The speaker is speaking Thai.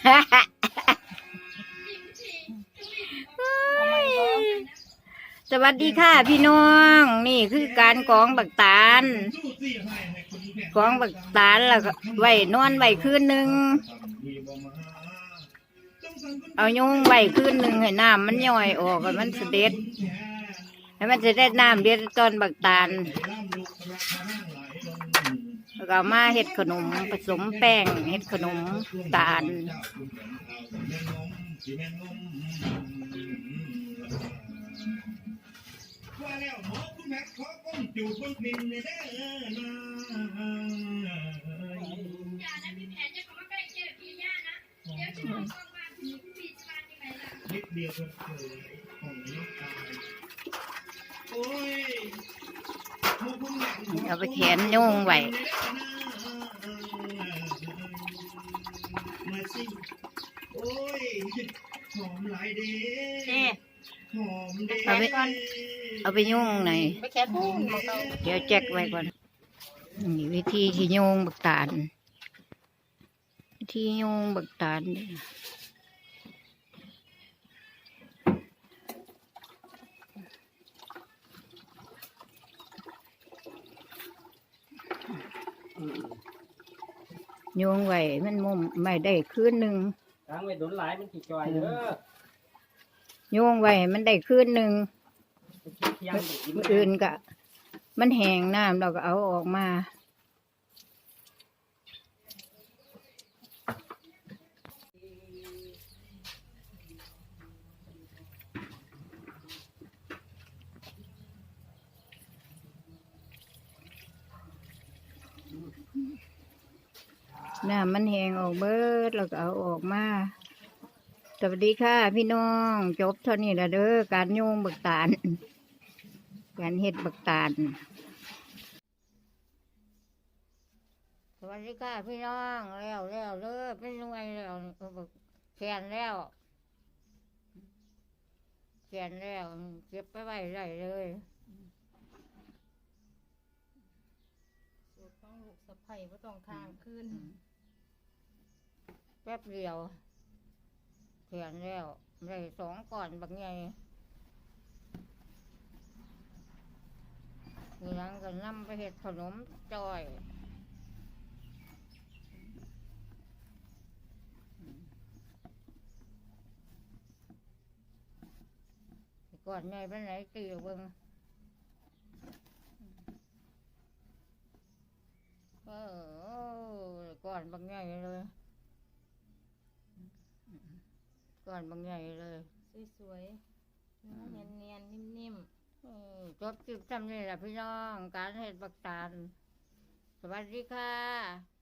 สวัสดีค่ะพี่น้อง นี่คือการกองบักตาลกองบักตาลแล้วก็ไว้นอนไว้คืนหนึ่งเอายุงไว้คืนหนึ่งให้น้ำมันย่อยออกให้มันเสด็จให้มันเสด็จน้ำเด็ดตอนบักตาล แล้วก็เอามาเฮ็ดขนมผสมแป้งเฮ็ดขนมตาลว่าแล้วหมอคุณแม็กขอก้มจูบบนพินในเด้อนะอย่านะพี่แผนจะขอมาใกล้เจอพี่ย่านะเดี๋ยวจะมองกองมาถึงพี่จะมาที่ไหนล่ะนิดเดียวก็เคยของน้ำตาลโอ้ยหมอคุณแม็กขอ เอาไปแขวนโยงไว้มาสิโอ้ยหอมหลายเด้นี่หอมเด้เอาไปเอาไปโยงไหนอยไปแค่พุ่งบอกเขาเดี๋ยวแจ็คไว้ก่อนนี่วิธีที่โยงบักตาลวิธีโยงบักตาลเด้อ โยงไว้มันมุมไม่ได้คืนหนึ่งทางไปโดนหลายมันขี้จอยเด้อโยงไว้ให้มันได้คืนหนึ่งมันขี้เที่ยงไปกินมื้ออื่นก็มันแห้งน้ำเราก็เอาออกมา น้ำมันแห้งออกเบิดเราก็เอาออกมา สวัสดีค่ะ พี่น้องจบเท่านี้และเด้อการโยงบักตาล การเฮ็ดบักตาล สวัสดีค่ะพี่น้องแล้วแล้วเลิกเป็นยังไงแล้วเออบักแขนแล้วแขนแล้วเก็บไปไว้ได้เลย สูตรของลูกสะใภ้ว่าต้องทางขึ้น แป๊บเดียวแขนแล้วได้สองก่อนบักใหญ่มีหยังก็นำไปเฮ็ดขนมจอยก่อนใหญ่ไปไหนตีเอาเบิ่ง เออก่อนบางใหญ่เลย ก่อนบางใหญ่เลยสวยๆเนื้อเนียนๆนิ่มเออจบคลิปจำนี่แหละพี่น้อง การเห็ดบักตาลสวัสดีค่ะๆ